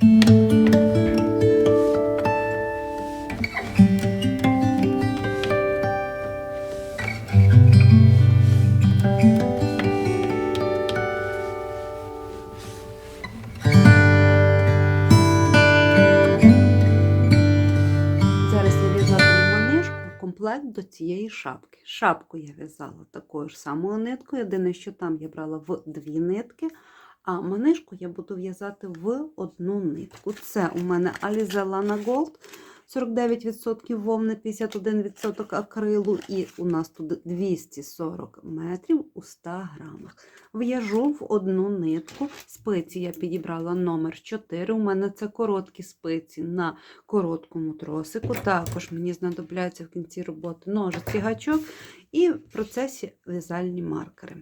Зараз я в'язатиму манишку комплект до цієї шапки. Шапку я в'язала такою ж самою ниткою. Єдине, що там я брала в дві нитки, а манишку я буду в'язати в одну нитку. Це у мене Alize Lana Gold. 49% вовни, 51% акрилу, і у нас тут 240 метрів у 100 грамах. В'яжу в одну нитку. Спиці я підібрала номер 4. У мене це короткі спиці на короткому тросику. Також мені знадобляться в кінці роботи ножиці гачок і в процесі в'язальні маркери.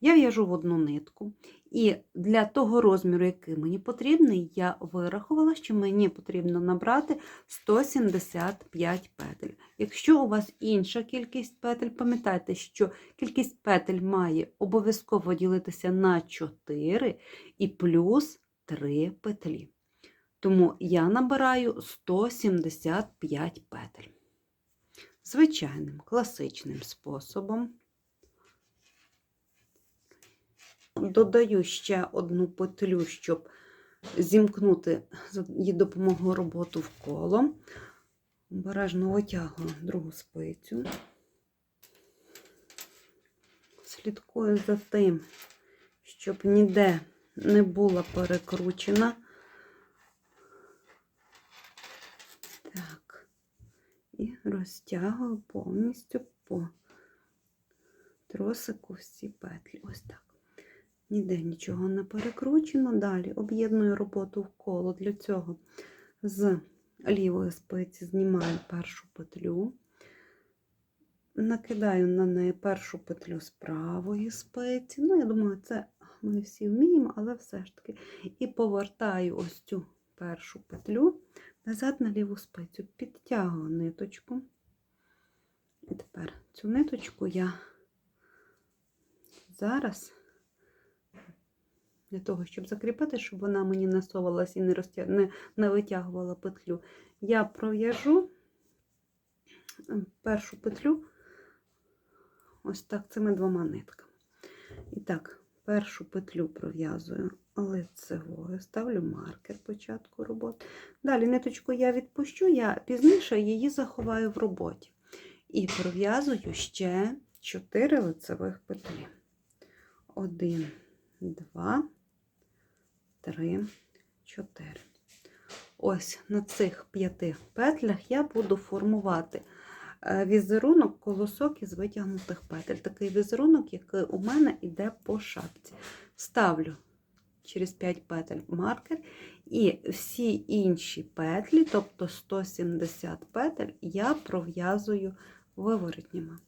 Я в'яжу в одну нитку, і для того розміру, який мені потрібний, я вирахувала, що мені потрібно набрати 175 петель. Якщо у вас інша кількість петель, пам'ятайте, що кількість петель має обов'язково ділитися на 4 і плюс 3 петлі. Тому я набираю 175 петель. Звичайним класичним способом. Додаю ще одну петлю, щоб зімкнути її допомогою роботу в коло. Обережно витягую другу спицю. Слідкую за тим, щоб ніде не була перекручена. Так, і розтягую повністю по тросику всі петлі. Ось так. Ніде нічого не перекручено. Далі об'єдную роботу в коло. Для цього з лівої спиці знімаю першу петлю, накидаю на неї першу петлю з правої спиці. Ну, я думаю, це ми всі вміємо, але все ж таки. І повертаю ось цю першу петлю назад на ліву спицю, підтягую ниточку. І тепер цю ниточку я зараз для того, щоб закріпити, щоб вона мені насовувалась і не, розтя... не, не витягувала петлю, я пров'яжу першу петлю ось так цими двома нитками. І так, першу петлю пров'язую лицевою, ставлю маркер початку роботи. Далі ниточку я відпущу, я пізніше її заховаю в роботі. І пров'язую ще 4 лицевих петлі. Один, два, три, чотири. Ось на цих п'яти петлях я буду формувати е, візерунок колосок із витягнутих петель. Такий візерунок, який у мене йде по шапці. Ставлю через 5 петель маркер, і всі інші петлі, тобто 170 петель, я пров'язую виворотніми.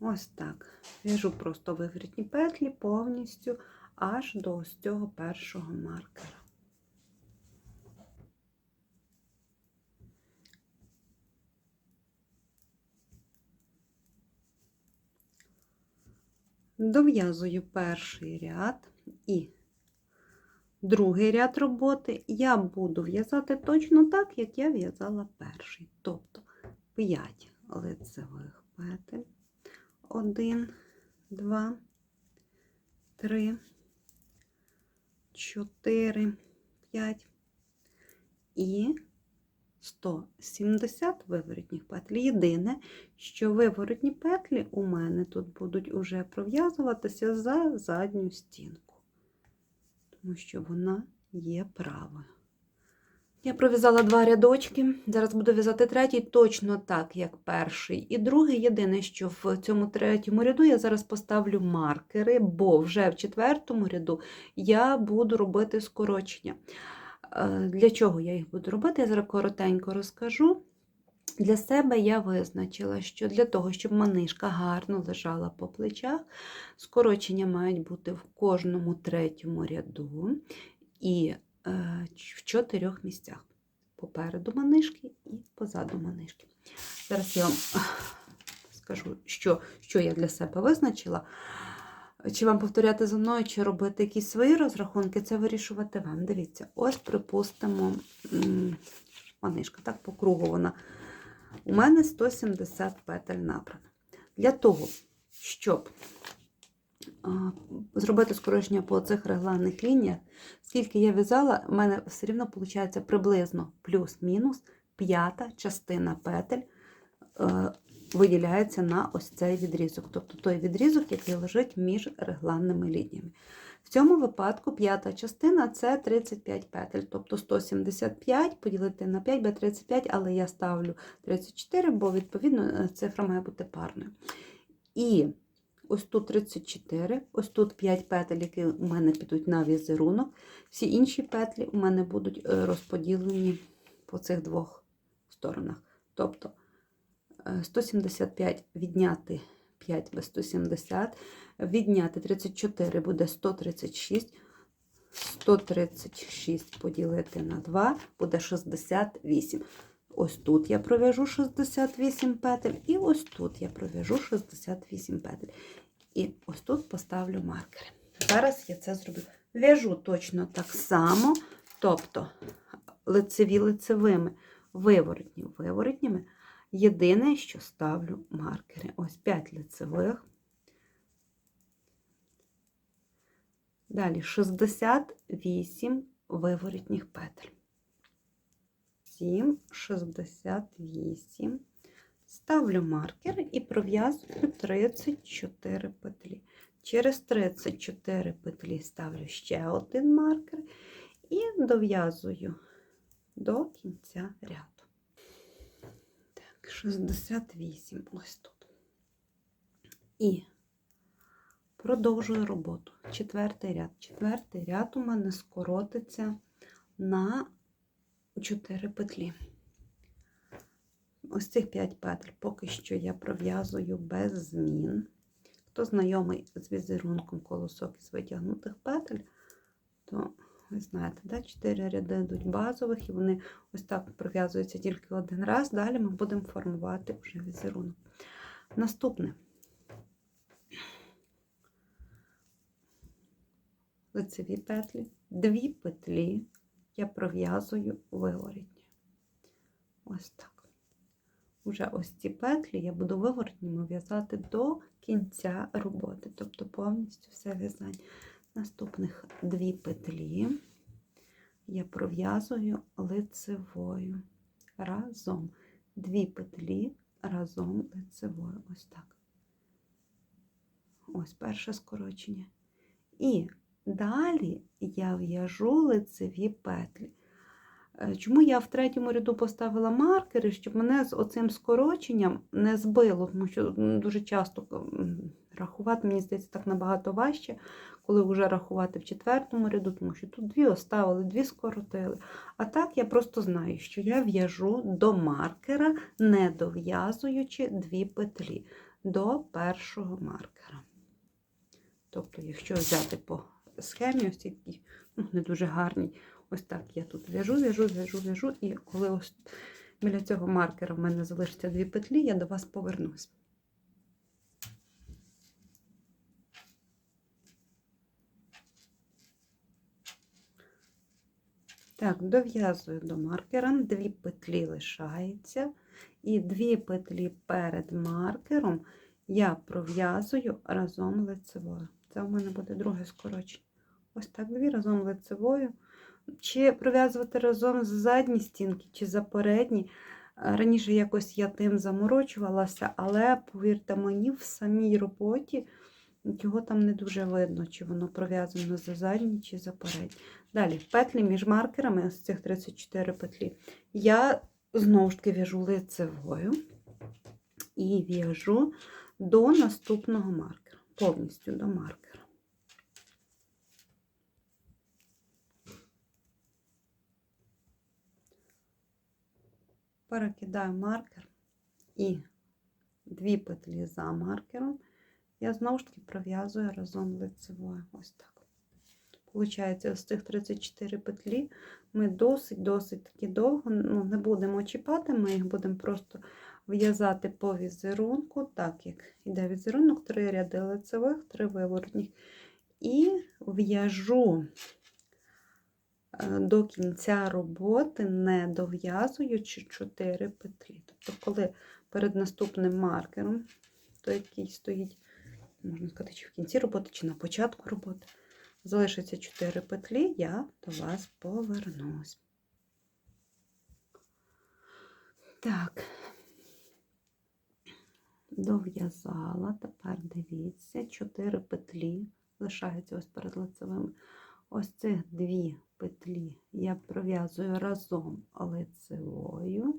Ось так. В'яжу просто виворотні петлі повністю аж до ось цього першого маркера. Дов'язую перший ряд і другий ряд роботи я буду в'язати точно так, як я в'язала перший. Тобто 5 лицевих петель. 1, 2, 3, 4, 5 і 170 виворотніх петель. Єдине, що виворотні петлі у мене тут будуть уже пров'язуватися за задню стінку, тому що вона є правою. Я пров'язала два рядочки, зараз буду в'язати третій точно так, як перший. І другий, єдине, що в цьому третьому ряду я зараз поставлю маркери, бо вже в четвертому ряду я буду робити скорочення. Е, Для чого я їх буду робити? Я зараз коротенько розкажу. Для себе я визначила, що для того, щоб манишка гарно лежала по плечах, скорочення мають бути в кожному третьому ряду і в чотирьох місцях. Попереду манишки і позаду манишки. Зараз я вам скажу, що, що я для себе визначила. Чи вам повторяти за мною, чи робити якісь свої розрахунки, це вирішувати вам. Дивіться, ось, припустимо, манишка, так, по кругу вона. У мене 170 петель набрано. Для того, щоб зробити скорочення по цих регланних лініях, скільки я в'язала, у мене все рівно виходить приблизно плюс-мінус п'ята частина петель е, виділяється на ось цей відрізок, тобто той відрізок, який лежить між регланними лініями. В цьому випадку п'ята частина це 35 петель, тобто 175 поділити на 5 буде 35, але я ставлю 34, бо відповідно е, цифра має бути парною. І ось тут 34, ось тут 5 петель, які у мене підуть на візерунок. Всі інші петлі у мене будуть е, розподілені по цих двох сторонах. Тобто е, 175 відняти 5 без 170, відняти 34 буде 136. 136 поділити на 2 буде 68. Ось тут я пров'яжу 68 петель, і ось тут я пров'яжу 68 петель. І ось тут поставлю маркери. Зараз я це зроблю. В'яжу точно так само, тобто лицеві лицевими, виворотні виворотніми. Єдине, що ставлю маркери. Ось 5 лицевих. Далі 68 виворотніх петель. 7, 68. Ставлю маркер і пров'язую 34 петлі. Через 34 петлі ставлю ще один маркер і дов'язую до кінця ряду. Так, 68 ось тут. І продовжую роботу. Четвертий ряд. Четвертий ряд у мене скоротиться на 4 петлі. Ось цих 5 петель поки що я пров'язую без змін. Хто знайомий з візерунком колосок із витягнутих петель, то ви знаєте, да, 4 ряди йдуть базових, і вони ось так пров'язуються тільки один раз. Далі ми будемо формувати вже візерунок. Наступне. Лицеві петлі, дві петлі я пров'язую виворотні. Ось так. Уже ось ці петлі я буду виворотніми в'язати до кінця роботи, тобто повністю все в'язання. Наступних дві петлі я пров'язую лицевою разом. Дві петлі разом лицевою. Ось так. Ось перше скорочення. І Далі я в'яжу лицеві петлі. Е, Чому я в третьому ряду поставила маркери, щоб мене з оцим скороченням не збило, тому що дуже часто рахувати, мені здається, так набагато важче, коли вже рахувати в четвертому ряду, тому що тут дві оставили, дві скоротили. А так я просто знаю, що я в'яжу до маркера, не дов'язуючи дві петлі до першого маркера. Тобто, якщо взяти по схемі, ось такі, ну, не дуже гарні. Ось так я тут в'яжу, в'яжу, в'яжу, в'яжу, і коли ось біля цього маркера в мене залишиться дві петлі, я до вас повернусь. Так, дов'язую до маркера, дві петлі лишається, і дві петлі перед маркером я пров'язую разом лицевою. Це у мене буде друге скорочення. Ось так дві разом лицевою. Чи пров'язувати разом з задні стінки, чи за передні. Раніше якось я тим заморочувалася, але, повірте мені, в самій роботі його там не дуже видно, чи воно пров'язано за задні, чи за передні. Далі, петлі між маркерами, ось цих 34 петлі, я знову ж таки в'яжу лицевою і в'яжу до наступного маркера, повністю до маркера. Перекидаю маркер і дві петлі за маркером, я знову ж таки пров'язую разом лицевою. Ось так. Получається, з цих 34 петлі ми досить-досить таки довго ну, не будемо чіпати, ми їх будемо просто в'язати по візерунку, так як йде візерунок, три ряди лицевих, три виворотних. І в'яжу до кінця роботи, не дов'язуючи 4 петлі. Тобто, коли перед наступним маркером, той, який стоїть, можна сказати, чи в кінці роботи, чи на початку роботи, залишиться 4 петлі, я до вас повернусь. Так, дов'язала, тепер дивіться, 4 петлі лишаються ось перед лицевими. Ось цих дві петлі я пров'язую разом лицевою.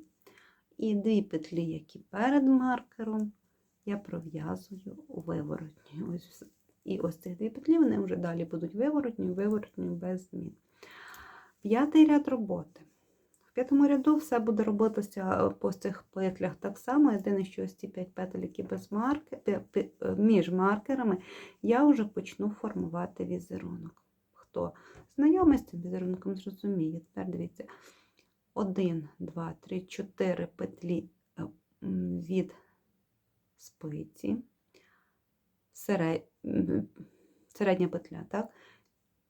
І дві петлі, які перед маркером, я пров'язую виворотні. Ось, і ось ці дві петлі, вони вже далі будуть виворотні, виворотні без змін. П'ятий ряд роботи. В п'ятому ряду все буде робитися по цих петлях так само. Єдине, що ось ці 5 петель, які без маркер, між маркерами, я вже почну формувати візерунок. Хто знайомий з цим візерунком, зрозуміє. Тепер дивіться, 1, 2, 3, 4 петлі е, від спиці, середня петля, так?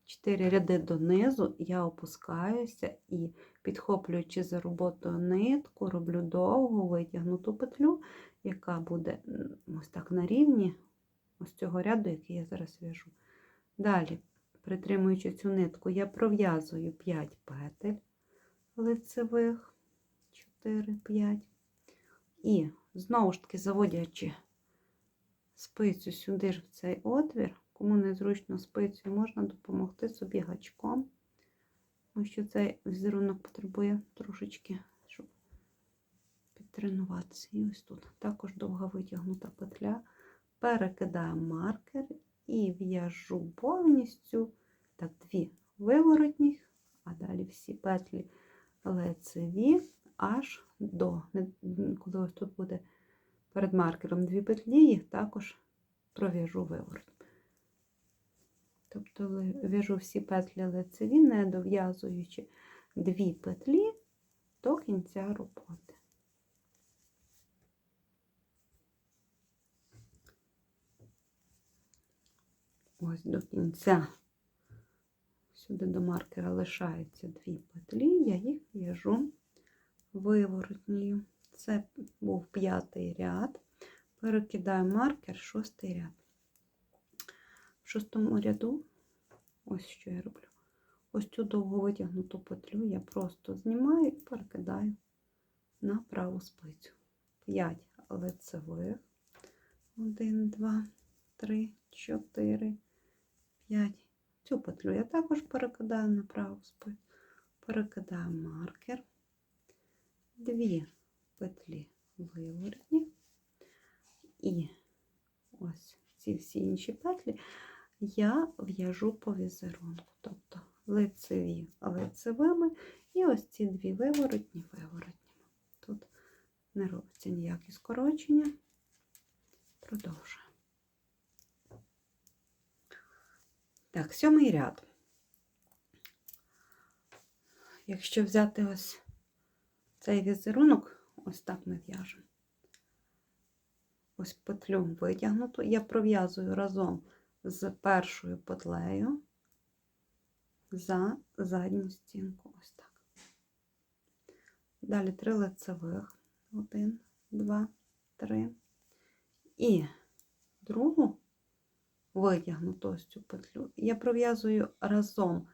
4 ряди донизу, я опускаюся і, підхоплюючи за роботою нитку, роблю довгу витягнуту петлю, яка буде ось так на рівні ось цього ряду, який я зараз в'яжу. Далі, притримуючи цю нитку, я пров'язую 5 петель лицевих, 4, 5. І знову ж таки, заводячи спицю сюди ж в цей отвір, кому незручно спицею, можна допомогти собі гачком, тому що цей візерунок потребує трошечки, щоб підтренуватися. І ось тут також довга витягнута петля. Перекидаю маркер і в'яжу повністю так, дві виворотніх, а далі всі петлі лицеві аж до, коли ось тут буде перед маркером дві петлі, їх також пров'яжу виворот. Тобто в'яжу всі петлі лицеві, не дов'язуючи дві петлі до кінця роботи. Ось до кінця, сюди до маркера лишаються дві петлі, я їх в'яжу виворотньою. Це був п'ятий ряд. Перекидаю маркер, шостий ряд. В шостому ряду, ось що я роблю. Ось цю довго витягнуту петлю я просто знімаю і перекидаю на праву спицю. 5 лицевих. 1, 2, 3, 4, 5. Цю петлю я також перекидаю на праву спицю. Перекидаю маркер, дві петлі виворотні. І ось ці всі інші петлі я в'яжу по візерунку, тобто лицеві лицевими, і ось ці дві виворотні виворотніми. Тут не робиться ніякі скорочення. Продовжуємо. Так, сьомий ряд. Якщо взяти ось цей візерунок, ось так ми в'яжемо. Ось петлю витягнуту, я пров'язую разом з першою петлею за задню стінку. Ось так. Далі три лицевих. Один, два, три. І другу витягнуту ось цю петлю. Я пров'язую разом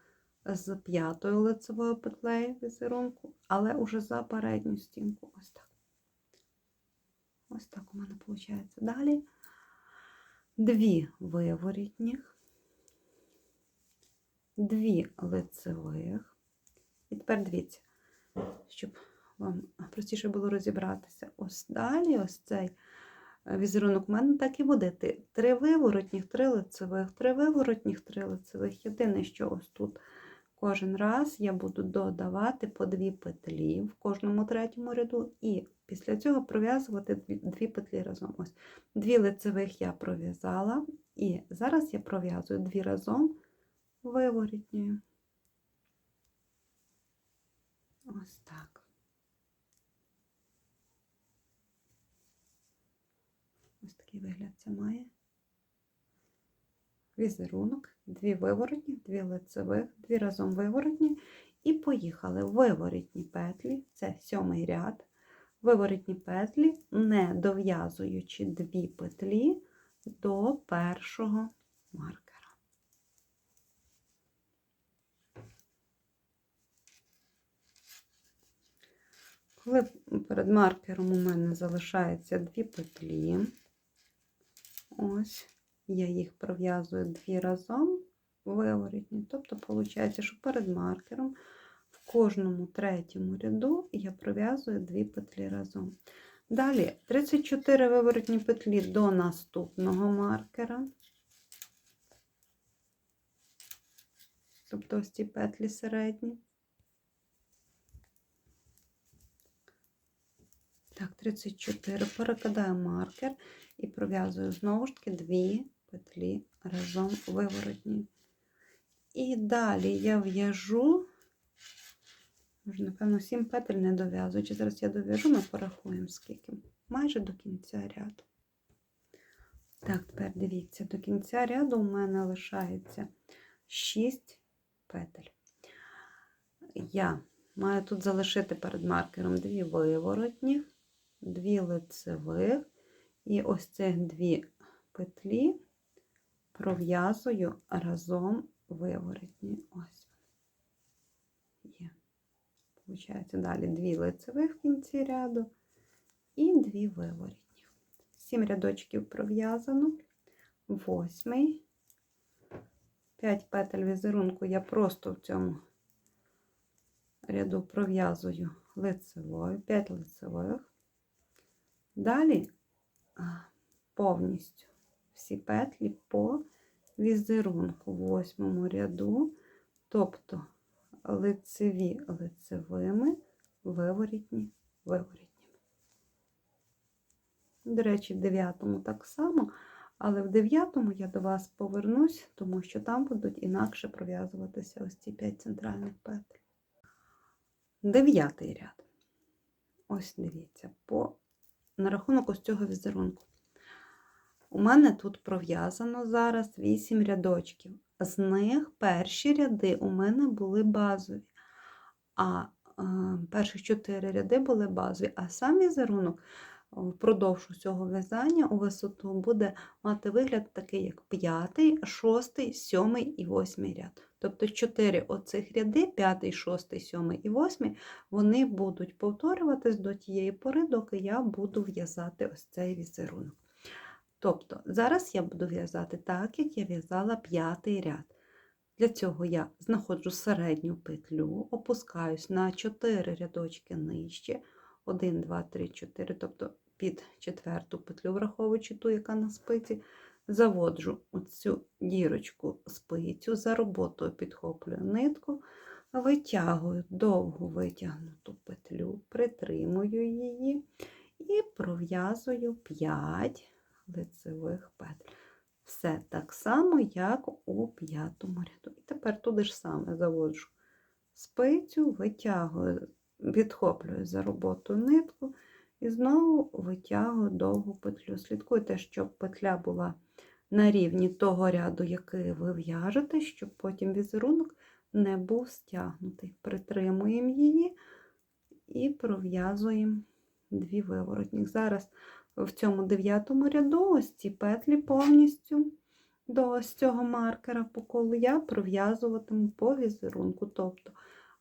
з п'ятою лицевою петлею візерунку, але уже за передню стінку. Ось так. Ось так у мене виходить. Далі дві виворітніх, дві лицевих. І тепер дивіться, щоб вам простіше було розібратися. Ось далі, ось цей візерунок у мене так і буде. Три виворотніх, три лицевих, три виворотніх, три лицевих. Єдине, що ось тут кожен раз я буду додавати по дві петлі в кожному третьому ряду, і після цього пров'язувати дві петлі разом. Ось Дві лицевих я пров'язала, і зараз я пров'язую дві разом виворітньою. Ось так. Вигляд це має. Візерунок, дві виворотні, дві лицевих, дві разом виворотні. І поїхали виворотні петлі, це сьомий ряд. Виворотні петлі, не дов'язуючи дві петлі до першого маркера. Коли перед маркером у мене залишається дві петлі, ось, я їх пров'язую дві разом виворотні. Тобто, виходить, що перед маркером в кожному третьому ряду я пров'язую дві петлі разом. Далі 34 виворотні петлі до наступного маркера. Тобто ось ці петлі середні. Так, 34. Перекидаю маркер і пров'язую знову ж таки дві петлі разом виворотні. І далі я в'яжу, вже, напевно, 7 петель не дов'язуючи. Зараз я дов'яжу, ми порахуємо, скільки. Майже до кінця ряду. Так, тепер дивіться, до кінця ряду у мене лишається 6 петель. Я маю тут залишити перед маркером дві виворотні, дві лицевих, і ось цих дві петлі пров'язую разом виворотні. Ось. Є. Получається далі дві лицевих в кінці ряду і дві виворотні. Сім рядочків пров'язано. Восьмий. 5 петель візерунку я просто в цьому ряду пров'язую лицевою, 5 лицевих. Далі повністю всі петлі по візерунку в восьмому ряду, тобто лицеві лицевими, виворітні виворітніми. До речі, в дев'ятому так само, але в дев'ятому я до вас повернусь, тому що там будуть інакше пров'язуватися ось ці 5 центральних петель. Дев'ятий ряд. Ось дивіться, по на рахунок ось цього візерунку. У мене тут пров'язано зараз 8 рядочків. З них перші ряди у мене були базові, а е, перші 4 ряди були базові, а сам візерунок впродовж усього в'язання у висоту буде мати вигляд такий, як 5, 6, 7 і 8 ряд. Тобто 4 оцих ряди, 5, 6, 7 і 8, вони будуть повторюватись до тієї пори, доки я буду в'язати ось цей візерунок. Тобто, зараз я буду в'язати так, як я в'язала п'ятий ряд. Для цього я знаходжу середню петлю, опускаюсь на 4 рядочки нижче, 1, 2, 3, 4, тобто під четверту петлю, враховуючи ту, яка на спиці, заводжу оцю дірочку спицю, за роботою підхоплюю нитку, витягую довгу витягнуту петлю, притримую її і пров'язую 5 лицевих петель. Все так само, як у п'ятому ряду. І тепер туди ж саме заводжу спицю, витягую, відхоплюю за роботу нитку і знову витягую довгу петлю. Слідкуйте, щоб петля була на рівні того ряду, який ви в'яжете, щоб потім візерунок не був стягнутий. Притримуємо її і пров'язуємо дві виворотні. Зараз в цьому дев'ятому ряду ось ці петлі повністю до ось цього маркера по колу я пров'язуватиму по візерунку, тобто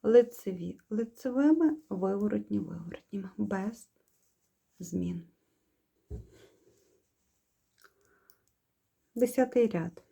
лицеві лицевими, виворотні виворотніми, без змін. Десятий ряд.